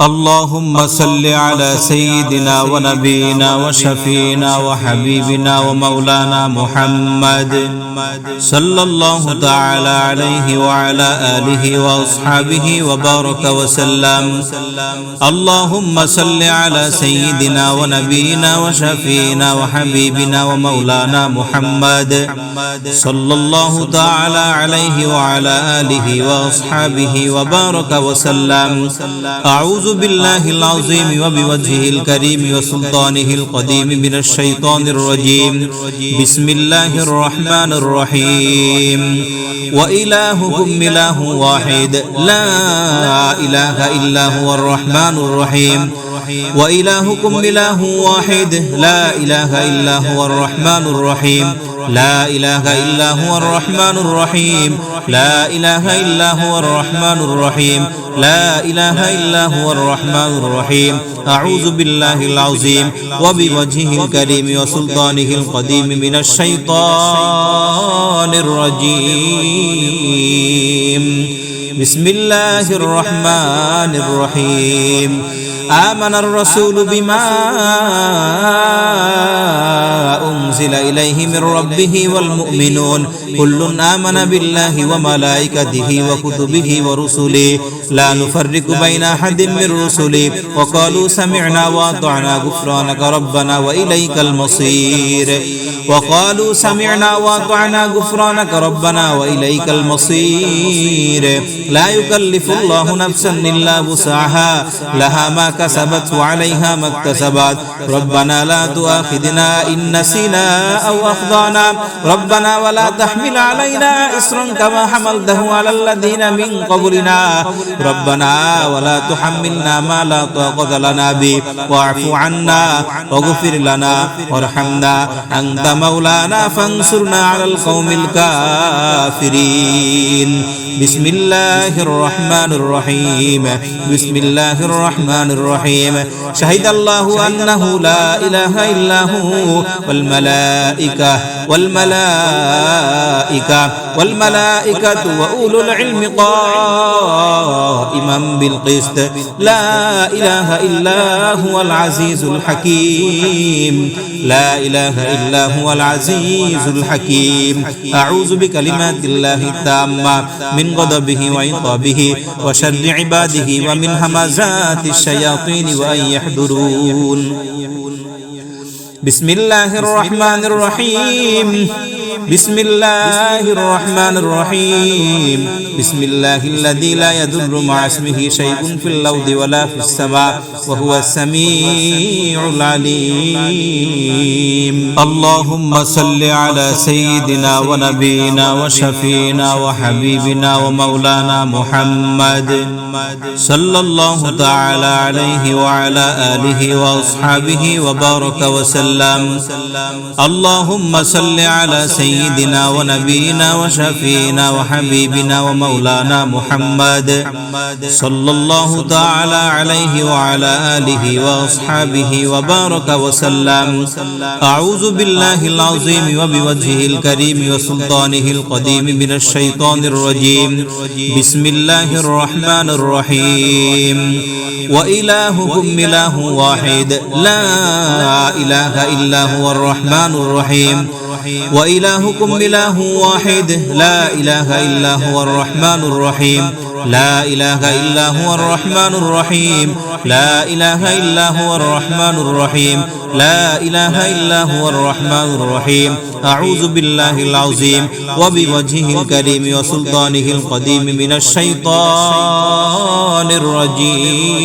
اللهم صل على سيدنا ونبينا وشفينا وحبيبنا ومولانا محمد صلى الله تعالى عليه وعلى آله وأصحابه وبارك وسلم. اللهم صل على سيدنا ونبينا وشفينا وحبيبنا ومولانا محمد صلى الله تعالى عليه وعلى آله وأصحابه وبارك وسلم. أعوذ بالله العظيم وبوجهه الكريم وسلطانه القديم من الشيطان الرجيم بسم الله الرحمن الرحيم وإلهكم إله واحد لا إله إلا هو الرحمن الرحيم وإلهكم إله واحد. لا إله إلا هو الرحمن الرحيم. لا إله إلا هو الرحمن الرحيم. لا إله إلا هو الرحمن الرحيم. لا إله إلا هو الرحمن الرحيم. أعوذ بالله العظيم وبوجهه الكريم وسلطانه القديم من الشيطان الرجيم. بسم الله الرحمن الرحيم. آمن الرسول بما أنزل إليه من ربه والمؤمنون كل آمن بالله وملائكته وكتبه ورسله لا نفرق بين أحد من رسله وقالوا سمعنا وأطعنا غفرانك ربنا وإليك المصير وقالوا سمعنا وأطعنا غفرانك ربنا وإليك المصير لا يكلف الله نفسا إلا وسعها لها ما كسبت وعليها ما اكتسبت ربنا لا تؤاخذنا إن نسينا أو أخطأنا ربنا ولا تحمل علينا إصرا كما حملته على الذين من قبلنا ربنا ولا تحملنا ما لا طاقة لنا به واعف عنا واغفر لنا وارحمنا أنت مولانا فانصرنا على القوم الكافرين بسم الله الرحمن الرحيم بسم الله الرحمن الرحيم شهد الله أنه لا إله إلا هو والملائكة والملائكة والملائكة وأولو العلم قائما بالقسط لا إله إلا هو العزيز الحكيم لا إله إلا هو العزيز الحكيم أعوذ بكلمات الله التامة من غضبه وعقابه وشر عباده ومن همزات الشياطين وأن يحضرون. بسم الله الرحمن الرحيم. بسم الله الرحمن الرحيم بسم الله الذي لا يضر مع اسمه شيء في الأرض ولا في السماء وهو السميع العليم اللهم صل على سيدنا ونبينا وشفينا وحبيبنا ومولانا محمد صلى الله تعالى عليه وعلى آله وأصحابه وبارك وسلم اللهم صل على سيدنا ونبينا وشفينا وحبيبنا ومولانا محمد صلى الله تعالى عليه وعلى آله وأصحابه وبارك وسلم أعوذ بالله العظيم وبوجهه الكريم وسلطانه القديم من الشيطان الرجيم بسم الله الرحمن الرحيم وإلهكم إله واحد لا إله إلا هو الرحمن الرحيم وإلهكم إله واحد. لا إله إلا هو الرحمن الرحيم. لا إله إلا هو الرحمن الرحيم. لا إله إلا هو الرحمن الرحيم. لا إله إلا هو الرحمن الرحيم. أعوذ بالله العظيم. وبوجهه الكريم وسلطانه القديم من الشيطان الرجيم.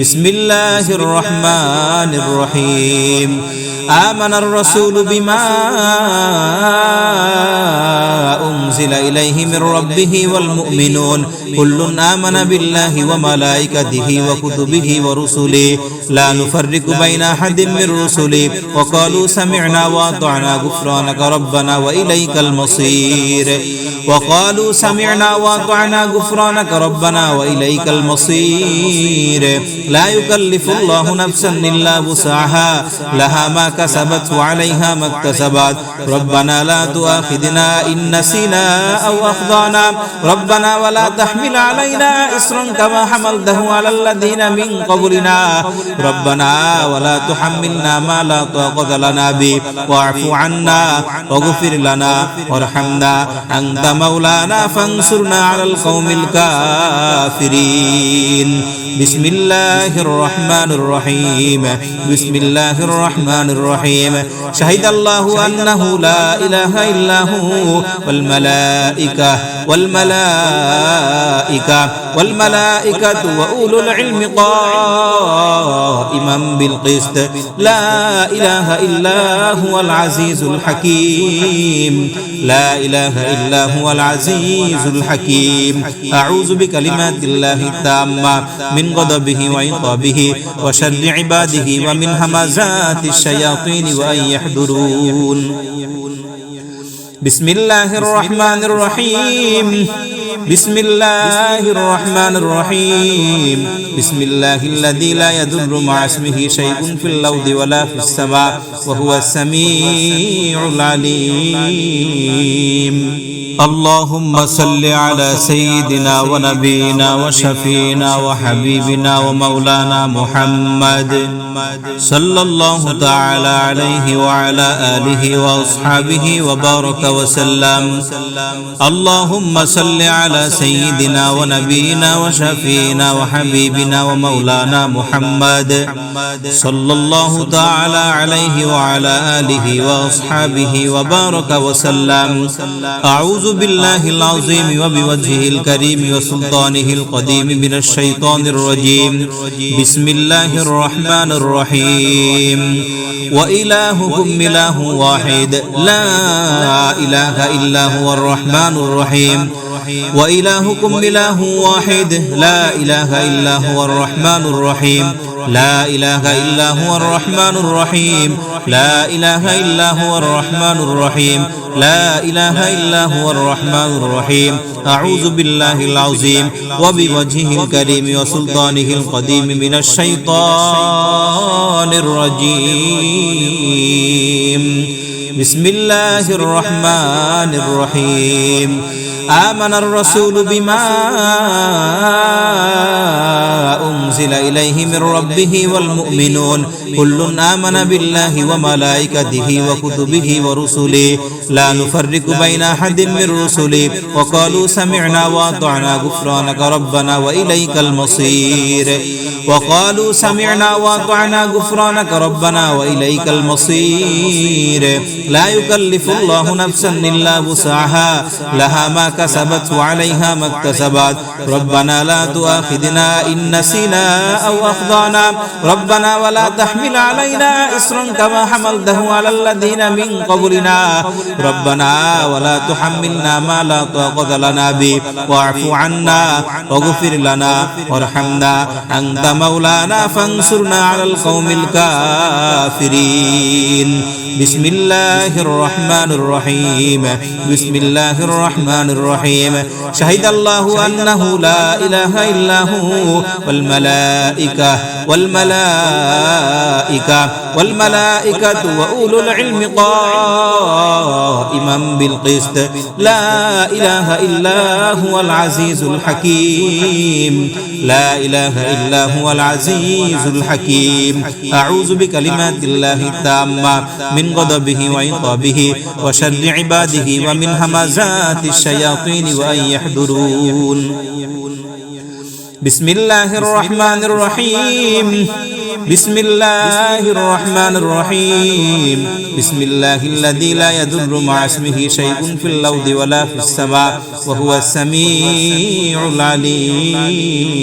بسم الله الرحمن الرحيم. আমানার রাসূল বিমা উনজিলা ইলাইহি মির রাব্বিহি ওয়াল মুমিনুন। কুল্লুন আমানা বিল্লাহি ওয়া মালাইকাতিহি ওয়া কুতুবিহি ওয়া রুসুলি। লা নুফাররিকু বাইনা আহাদিম মির রুসুলি। ওয়া ক্বালু সামি'না ওয়া আতা'না গুফরানাকা রাব্বানা ওয়া ইলাইকাল মাসীর। وقالوا سمعنا وأطعنا غفرانك ربنا وإليك المصير لا يكلف الله نفسا إلا وسعها لها ما كسبت وعليها ما اكتسبت ربنا لا تؤاخذنا إن نسينا أو أخطأنا ربنا ولا تحمل علينا إصرا كما حملته على الذين من قبلنا ربنا ولا تحملنا ما لا طاقة لنا به واعف عنا واغفر لنا وارحمنا أنت مولانا فانصرنا على القوم الكافرين. بسم الله الرحمن الرحيم. بسم الله الرحمن الرحيم. شهد الله أنه لا إله إلا هو والملائكة والملائكة والملائكة وأولو العلم قائما بالقسط لا إله إلا هو العزيز الحكيم لا إله إلا هو العزيز الحكيم أعوذ بكلمات الله التامة من غضبه وعقابه وشر عباده ومن همزات الشياطين وأن يحضرون بسم الله الرحمن الرحيم بسم الله الرحمن الرحيم بسم الله الذي لا يضر مع اسمه شيء في الأرض ولا في السماء وهو السميع العليم اللهم صل على سيدنا ونبينا وشفينا وحبيبنا ومولانا محمد صلى الله تعالى عليه وعلى آله وأصحابه وبارك وسلم. اللهم صل على سيدنا ونبينا وشفينا وحبيبنا ومولانا محمد صلى الله تعالى عليه وعلى آله وأصحابه وبارك وسلم. أعوذ أعوذ بالله العظيم وبوجهه الكريم وسلطانه القديم من الشيطان الرجيم بسم الله الرحمن الرحيم وإلهكم إله واحد لا إله إلا هو الرحمن الرحيم وإلهكم إله واحد لا إله إلا هو الرحمن الرحيم لا إله إلا هو الرحمن الرحيم. لا إله إلا هو الرحمن الرحيم. لا إله إلا هو الرحمن الرحيم. أعوذ بالله العظيم. وبوجهه الكريم وسلطانه القديم من الشيطان الرجيم. بسم الله الرحمن الرحيم. آمن الرسول بما أنزل إليه من ربه والمؤمنون. كل آمن بالله وملائكته وكتبه ورسله. لا نفرق بين أحد من رسله. وقالوا سمعنا وأطعنا غفرانك ربنا وإليك المصير. وقالوا سمعنا وأطعنا غفرانك ربنا وإليك المصير. لا يكلف الله نفسا إلا وسعها. لها ما كسبت وعليها ما اكتسبت ربنا لا تؤاخذنا إن نسينا أو أخطأنا ربنا ولا تحمل علينا إصرا كما حملته على الذين من قبلنا ربنا ولا تحملنا ما لا طاقة لنا به واعف عنا واغفر لنا وارحمنا أنت مولانا فانصرنا على القوم الكافرين بسم الله الرحمن الرحيم بسم الله الرحمن الرحيم. شهد الله أنه لا إله إلا هو والملائكة والملائكة والملائكة وأولو العلم قائما بالقسط لا إله إلا هو العزيز الحكيم لا إله إلا هو العزيز الحكيم أعوذ بكلمات الله التامة من غضبه وعقابه وشر عباده ومن همزات الشياطين وأن يحضرون بسم الله الرحمن الرحيم بسم الله الرحمن الرحيم بسم الله الذي لا يضر مع اسمه شيء في الأرض ولا في السماء وهو السميع العليم